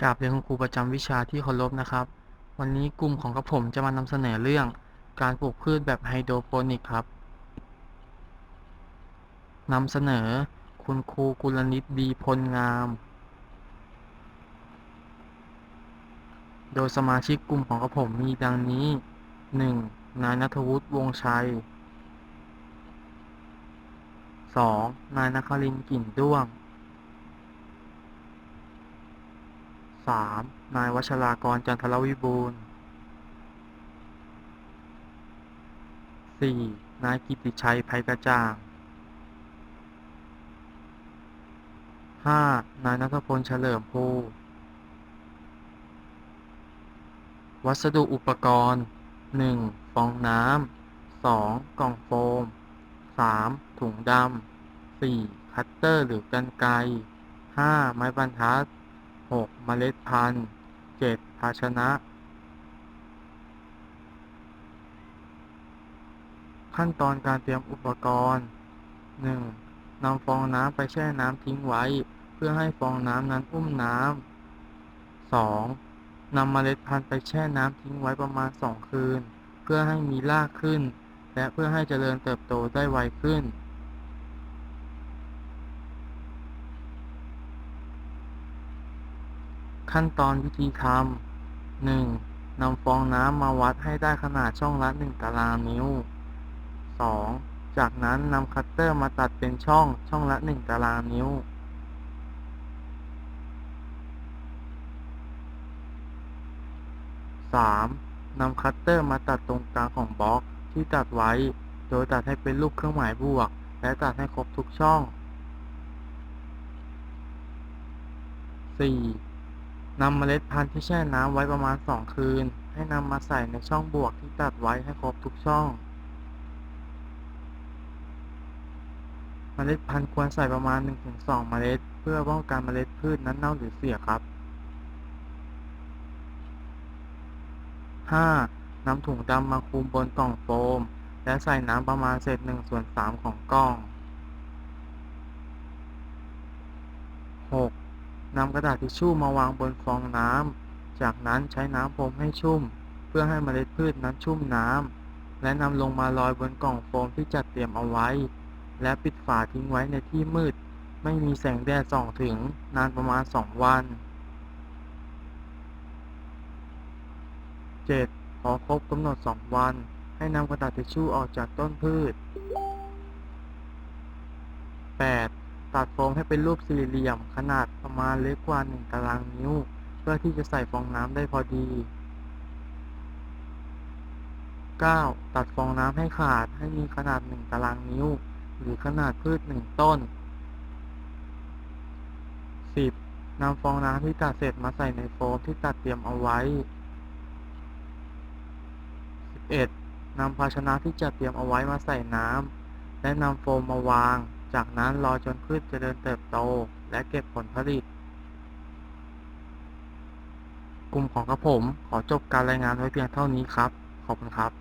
กราบเรียนคุณครูประจำวิชาที่เคารพนะครับ วันนี้กลุ่มของกระผมจะมานำเสนอเรื่อง การปลูกพืชแบบไฮโดรโปนิกครับนำเสนอคุณครูกุลนิตดีพลงาม โดยสมาชิกกลุ่มของกระผมมีดังนี้ 1. นายนัทวุฒิวงชัย 2. นายนครินทร์กิ่นด้วง 3. นายวัชรากรจันทรวิบูลย์ 4. นายกิติชัยไพกระจ่าง 5. นายนัทพลเฉลิมภูวัสดุอุปกรณ์ 1. ฟองน้ำ 2. กล่องโฟม 3. ถุงดำ 4. คัตเตอร์หรือกรรไกร 5. ไม้บรรทัด 6. เมล็ดพันธุ์ 7. ภาชนะ ขั้นตอนการเตรียมอุปกรณ์ 1. นำฟองน้ำไปแช่น้ำทิ้งไว้ เพื่อให้ฟองน้ำนั้นอุ้มน้ำ 2. นำเมล็ดพันธุ์ไปแช่น้ำทิ้งไว้ประมาณ2คืน เพื่อให้มีรากขึ้น และเพื่อให้เจริญเติบโตได้ไวขึ้น ขั้นตอนวิธีทำ 1. นำฟองน้ำมาวัดให้ได้ขนาดช่องละ1ตารางนิ้ว 2. จากนั้นนำคัตเตอร์มาตัดเป็นช่องช่องละ1ตารางนิ้ว 3. นำคัตเตอร์มาตัดตรงกลางของบล็อกที่ตัดไว้ โดยตัดให้เป็นรูปเครื่องหมายบวก และตัดให้ครบทุกช่อง 4. นำเมล็ดพันธุ์ที่แช่น้ำไว้ประมาณ 2 คืน ให้นำมาใส่ในช่องบวกที่ตัดไว้ให้ครบทุกช่อง เมล็ดพันธุ์ควรใส่ประมาณ 1-2 เมล็ด เพื่อป้องกันเมล็ดพืชนั้นเน่าหรือเสียครับ 5. นำถุงดำมาคลุมบนกล่องโฟม และใส่น้ำประมาณเศษ1ส่วน3ของกล่อง 6. นำกระดาษทิชชู่มาวางบนฟองน้ำ จากนั้นใช้น้ำพรมให้ชุ่ม เพื่อให้เมล็ดพืชนั้นชุ่มน้ำ และนำลงมาลอยบนกล่องโฟมที่จัดเตรียมเอาไว้ และปิดฝาทิ้งไว้ในที่มืด ไม่มีแสงแดดส่องถึงนานประมาณ 2 วัน 7. พอครบกำหนด 2 วัน ให้นำกระดาษทิชชู่ออกจากต้นพืช 8. ตัดโฟมให้เป็นรูปสี่เหลี่ยม ขนาดประมาณเล็กกว่า 1 ตารางนิ้ว เพื่อที่จะใส่ฟองน้ำได้พอดี 9. ตัดฟองน้ำให้ขาดให้มีขนาด 1 ตารางนิ้ว หรือขนาดพืช 1 ต้น 10. นำฟองน้ำที่ตัดเสร็จมาใส่ในโฟมที่ตัดเตรียมเอาไว้ 11. นำภาชนะที่จัดเตรียมเอาไว้มาใส่น้ำและนำโฟมมาวาง จากนั้นรอจนพืชเจริญเติบโตและเก็บผลผลิต กลุ่มของกระผมขอจบการรายงานไว้เพียงเท่านี้ครับ ขอบคุณครับ